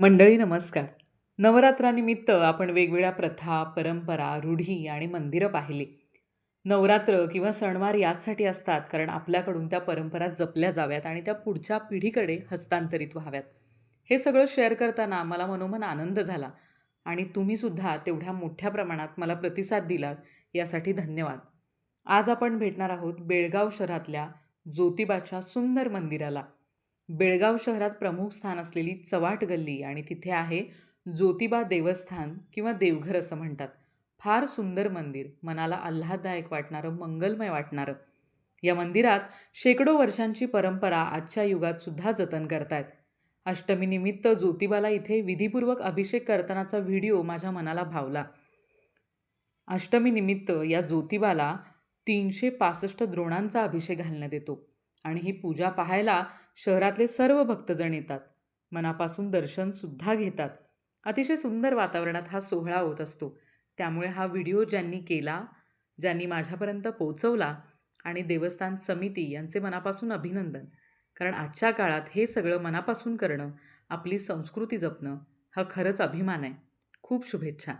मंडळी नमस्कार. नवरात्रानिमित्त आपण वेगवेगळ्या प्रथा परंपरा रूढी आणि मंदिरं पाहिली. नवरात्र किंवा सणवार याचसाठी असतात कारण आपल्याकडून त्या परंपरा जपल्या जाव्यात आणि त्या पुढच्या पिढीकडे हस्तांतरित व्हाव्यात. हे सगळं शेअर करताना मला मनोमन आनंद झाला आणि तुम्हीसुद्धा तेवढ्या मोठ्या प्रमाणात मला प्रतिसाद दिलात यासाठी धन्यवाद. आज आपण भेटणार आहोत बेळगाव शहरातल्या ज्योतिबाच्या सुंदर मंदिराला. बेळगाव शहरात प्रमुख स्थान असलेली चवाट गल्ली आणि तिथे आहे ज्योतिबा देवस्थान किंवा देवघर असं म्हणतात. फार सुंदर मंदिर. मनाला आल्हाददायक वाटणारं मंगलमय वाटणारं. या मंदिरात शेकडो वर्षांची परंपरा आजच्या युगात सुद्धा जतन करतायत. अष्टमीनिमित्त ज्योतिबाला इथे विधीपूर्वक अभिषेक करतानाचा व्हिडिओ माझ्या मनाला भावला. अष्टमीनिमित्त या ज्योतिबाला तीनशे पासष्ट द्रोणांचा अभिषेक घालण्यात येतो. आणि ही पूजा पाहायला शहरातले सर्व भक्तजण येतात. मनापासून दर्शनसुद्धा घेतात. अतिशय सुंदर वातावरणात हा सोहळा होत असतो. त्यामुळे हा व्हिडिओ ज्यांनी केला ज्यांनी माझ्यापर्यंत पोचवला आणि देवस्थान समिती यांचे मनापासून अभिनंदन. कारण आजच्या काळात हे सगळं मनापासून करणं आपली संस्कृती जपणं हा खरंच अभिमान आहे. खूप शुभेच्छा.